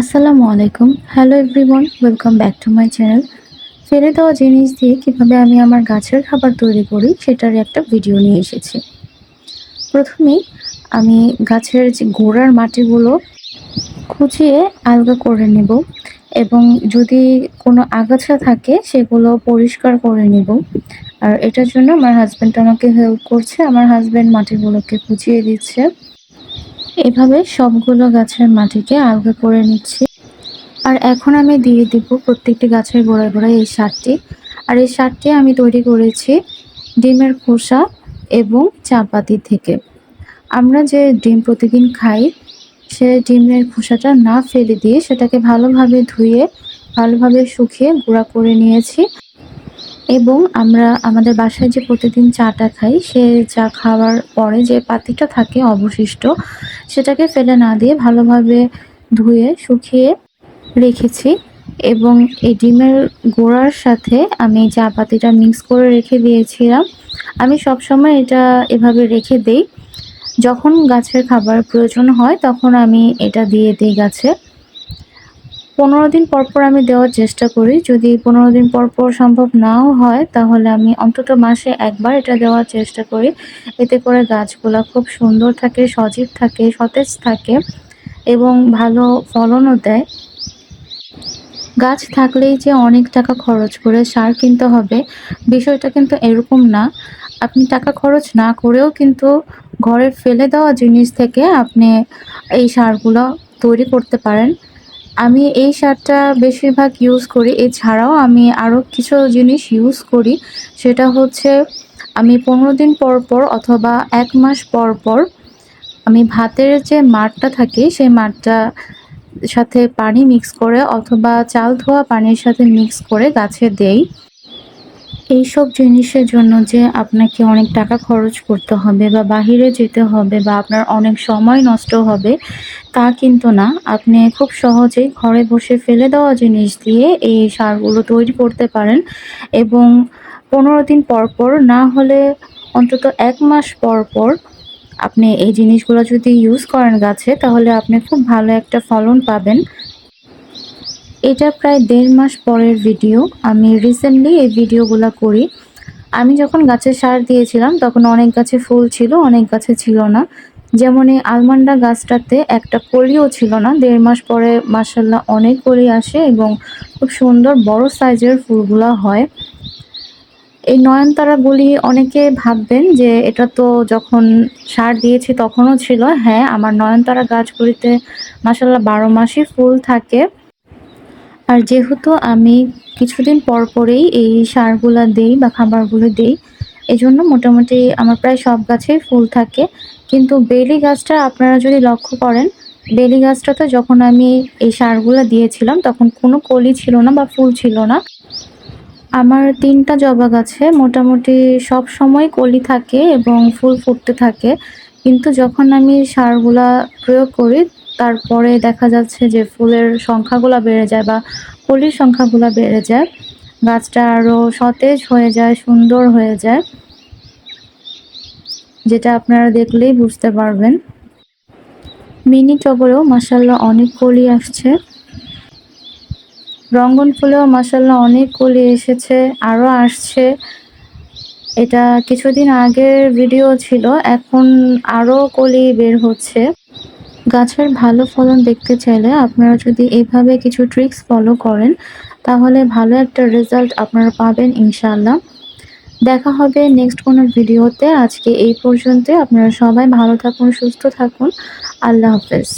আসসালামু আলাইকুম। Hello everyone welcome back to my channel ফেলে দেওয়া জিনিস দিয়ে কীভাবে আমি আমার গাছের খাবার তৈরি করি সেটার একটা ভিডিও নিয়ে এসেছি। প্রথমেই আমি গাছের যে গোড়ার মাটিগুলো খুঁচিয়ে আলগা করে নেব এবং যদি কোনো আগাছা থাকে সেগুলো পরিষ্কার করে নেব। আর এটার জন্য আমার হাজব্যান্ড আমাকে হেল্প করছে। আমার হাজব্যান্ড মাটিগুলোকে খুঁচিয়ে দিচ্ছে। এভাবে সবগুলো গাছের মাটিকে আলগা করে নিচ্ছি। আর এখন আমি দিয়ে দিব প্রত্যেকটি গাছের গোড়ায় গোড়ায় এই সারটি। আর এই সারটি আমি তৈরি করেছি ডিমের খোসা এবং চাপাতি থেকে। আমরা যে ডিম প্রতিদিন খাই, সে ডিমের খোসাটা না ফেলে দিয়ে সেটাকে ভালোভাবে ধুয়ে, ভালোভাবে শুকিয়ে গুঁড়া করে নিয়েছি। এবং আমরা আমাদের বাসায় যে প্রতিদিন চাটা খাই, সে চা খাওয়ার পরে যে পাতিটা থাকে অবশিষ্ট সেটাকে ফেলে না দিয়ে ভালোভাবে ধুয়ে, শুকিয়ে রেখেছি এবং এই ডিমের গোড়ার সাথে আমি চা পাতিটা মিক্স করে রেখে দিয়েছিলাম। আমি সবসময় এটা এভাবে রেখে দেই। যখন গাছের খাবার প্রয়োজন হয়, তখন আমি এটা দিয়ে দিই গাছে। পনেরো দিন পর পর আমি দেওয়ার চেষ্টা করি। যদি পনেরো দিন পর পর সম্ভব নাও হয়, তাহলে আমি অন্তত মাসে একবার এটা দেওয়ার চেষ্টা করি। এতে করে গাছগুলো খুব সুন্দর থাকে, সজীব থাকে, সতেজ থাকে এবং ভালো ফলনও দেয়। গাছ থাকলেই যে অনেক টাকা খরচ করে সার কিনতে হবে, বিষয়টা কিন্তু এরকম না। আপনি টাকা খরচ না করেও কিন্তু ঘরে ফেলে দেওয়া জিনিস থেকে আপনি এই সারগুলো তৈরি করতে পারেন। আমি এই সারটা বেশিরভাগ ইউজ করি। এছাড়াও আমি আরও কিছু জিনিস ইউজ করি। সেটা হচ্ছে, আমি পনেরো দিন পর পর অথবা এক মাস পর পর আমি ভাতের যে মাঠটা থাকে, সেই মাঠটা সাথে পানি মিক্স করে অথবা চাল ধোয়া পানির সাথে মিক্স করে গাছে দেই। এইসব জিনিসের জন্য যে আপনাকে অনেক টাকা খরচ করতে হবে বা বাহিরে যেতে হবে বা আপনার অনেক সময় নষ্ট হবে, তা কিন্তু না। আপনি খুব সহজেই ঘরে বসে ফেলে দেওয়া জিনিস দিয়ে এই সারগুলো তৈরি করতে পারেন এবং পনেরো দিন পর পর না হলে অন্তত এক মাস পর পর আপনি এই জিনিসগুলো যদি ইউজ করেন গাছে, তাহলে আপনি খুব ভালো একটা ফলন পাবেন। এটা প্রায় দেড় মাস পরের ভিডিও আমি রিসেন্টলি এই ভিডিওগুলো করি। আমি যখন গাছে সার দিয়েছিলাম, তখন অনেক গাছে ফুল ছিল, অনেক গাছে ছিল না। যেমন এই আলমান্ডা গাছটাতে একটা কলিও ছিল না। দেড় মাস পরে মাসাল্লাহ অনেক কলি আসে এবং খুব সুন্দর বড় সাইজের ফুলগুলো হয়। এই নয়নতারাগুলি অনেকে ভাববেন যে, এটা তো যখন সার দিয়েছি তখনও ছিল। হ্যাঁ আমার নয়নতারা গাছগুলিতে মাসাল্লাহ বারো মাসই ফুল থাকে। আর যেহেতু আমি কিছুদিন পর পরেই এই সারগুলো দেই বা খাবারগুলো দেই, এজন্য মোটামুটি আমার প্রায় সব গাছেই ফুল থাকে। কিন্তু বেলি গাছটা আপনারা যদি লক্ষ্য করেন, বেলি গাছটাতে যখন আমি এই সারগুলো দিয়েছিলাম, তখন কোনো কলি ছিল না বা ফুল ছিল না। আমার তিনটা জবা গাছে মোটামুটি সব সময় কলি থাকে এবং ফুল ফুটতে থাকে। কিন্তু যখন আমি সারগুলা প্রয়োগ করি তারপরে দেখা যাচ্ছে যে ফুলের সংখ্যাগুলো বেড়ে যায় বা কলির সংখ্যাগুলো বেড়ে যায়। গাছটা আরও সতেজ হয়ে যায়, সুন্দর হয়ে যায়। যেটা আপনারা দেখলেই বুঝতে পারবেন। মিনি টগরেও মাসাল্লাহ অনেক কলি আসছে। রঙ্গন ফুলেও মাসাল্লাহ অনেক কলি এসেছে আরও আসছে। এটা কিছুদিন আগের ভিডিও ছিল, এখন আরও কলি বের হচ্ছে। গাছের ভালো ফলন দেখতে চাইলে আপনারা যদি এভাবে কিছু ট্রিক্স ফলো করেন, তাহলে ভালো একটা রেজাল্ট আপনারা পাবেন ইনশাল্লাহ দেখা হবে নেক্সট কোনো ভিডিওতে আজকে এই পর্যন্ত আপনারা সবাই ভালো থাকুন, সুস্থ থাকুন। আল্লাহ হাফেজ।